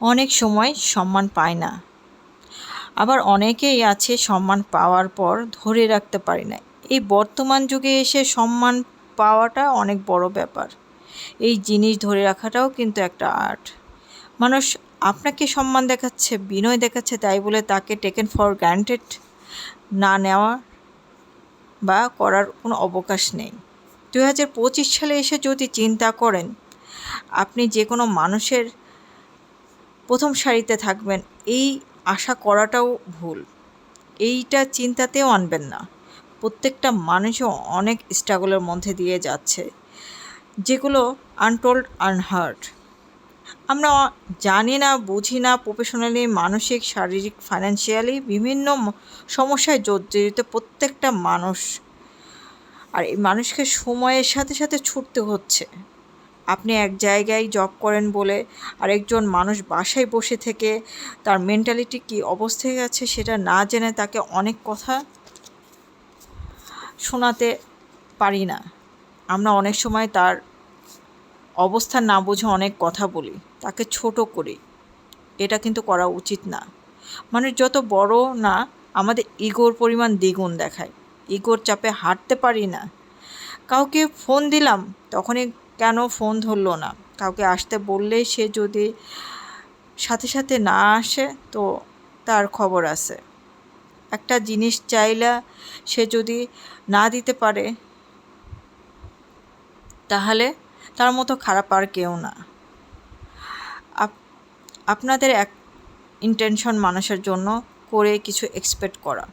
অনেক সময় সম্মান পায় না। আবার অনেকেই আছে সম্মান পাওয়ার পর ধরে রাখতে পারি না। এই বর্তমান যুগে এসে সম্মান পাওয়াটা অনেক বড় ব্যাপার। এই জিনিস ধরে রাখাটাও কিন্তু একটা আর্ট। মানুষ আপনাকে সম্মান দেখাচ্ছে, বিনয় দেখাচ্ছে তাই বলে তাকে টেকেন ফর গ্রান্টেড না নেওয়া বা করার কোনো অবকাশ নেই। দু হাজার পঁচিশ সালে এসে যদি চিন্তা করেন, আপনি যে কোনো মানুষের প্রথম সারিতে থাকবেন, এই আশা করাটাও ভুল। এইটা চিন্তাতেও আনবেন না। প্রত্যেকটা মানুষও অনেক স্ট্রাগলের মধ্যে দিয়ে যাচ্ছে। যেগুলো আনটোল্ড, আনহার্ড। আমরা জানি না, বুঝি না, প্রফেশনালি, মানসিক, শারীরিক, ফাইন্যান্সিয়ালি বিভিন্ন সমস্যায় জর্জরিত প্রত্যেকটা মানুষ। আর এই মানুষকে সময়ের সাথে সাথে ছুটতে হচ্ছে। আপনি এক জায়গায় জব করেন বলে আরেকজন মানুষ বাসায় বসে থেকে তার মেন্টালিটি কী অবস্থায় আছে সেটা না জেনে তাকে অনেক কথা শোনাতে পারি না। আমরা অনেক সময় তার অবস্থা না বুঝে অনেক কথা বলি, তাকে ছোট করি। এটা কিন্তু করা উচিত না। মানুষ যত বড় না, আমাদের ইগোর পরিমাণ দ্বিগুণ দেখায়। ইগোর চাপে হাঁটতে পারি না। কাউকে ফোন দিলাম, তখনই কেন ফোন ধরলো না? কাউকে আসতে বললেই সে যদি সাথে সাথে না আসে, তো তার খবর আছে। একটা জিনিস চাইলে সে যদি না দিতে পারে, তাহলে তার মতো খারাপ আর কেউ না। আপনাদের এক ইন্টেনশন মানুষের জন্য করে কিছু এক্সপেক্ট করা।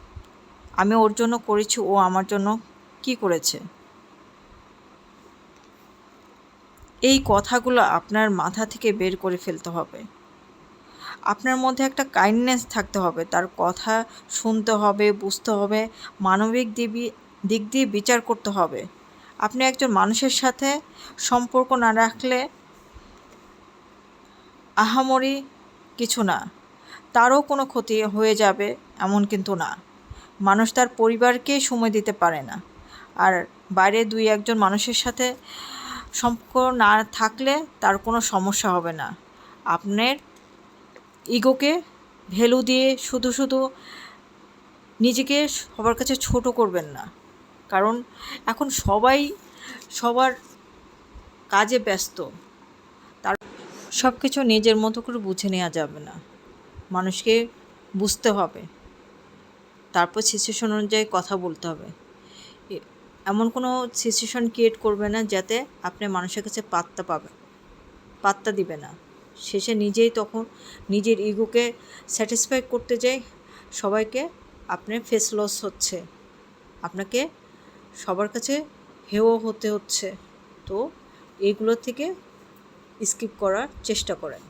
আমি ওর জন্য করেছি, ও আমার জন্য কি করেছে? এই কথাগুলো আপনার মাথা থেকে বের করে ফেলতে হবে। আপনার মধ্যে একটা কাইন্ডনেস থাকতে হবে, তার কথা শুনতে হবে, বুঝতে হবে, মানবিক দিবি, দিক দিয়ে বিচার করতে হবে। আপনি একজন মানুষের সাথে সম্পর্ক না রাখলে আহামরি কিছু না, তারও কোনো ক্ষতি হয়ে যাবে এমন কিন্তু না। মানুষ তার পরিবারকেই সময় দিতে পারে না। আর বাইরে দুই একজন মানুষের সাথে সম্পর্ক না থাকলে তার কোনো সমস্যা হবে না। আপনার ইগোকে ভ্যালু দিয়ে শুধু শুধু নিজেকে সবার কাছে ছোট করবেন না। কারণ এখন সবাই সবার কাজে ব্যস্ত। তার সব কিছু নিজের মতো করে বুঝে নেওয়া যাবে না। মানুষকে বুঝতে হবে। তারপর সিচুয়েশন অনুযায়ী কথা বলতে হবে। এমন কোনো সিচুয়েশন ক্রিয়েট করবে না যাতে আপনি মানুষের কাছে পাত্তা পাবেন। পাত্তা দিবে না। শেষে নিজেই তখন নিজের ইগোকে স্যাটিসফাই করতে যাই সবাইকে আপনার ফেস লস হচ্ছে। আপনাকে সবার কাছে হেও হতে হচ্ছে। তো এইগুলো থেকে স্কিপ করার চেষ্টা করেন।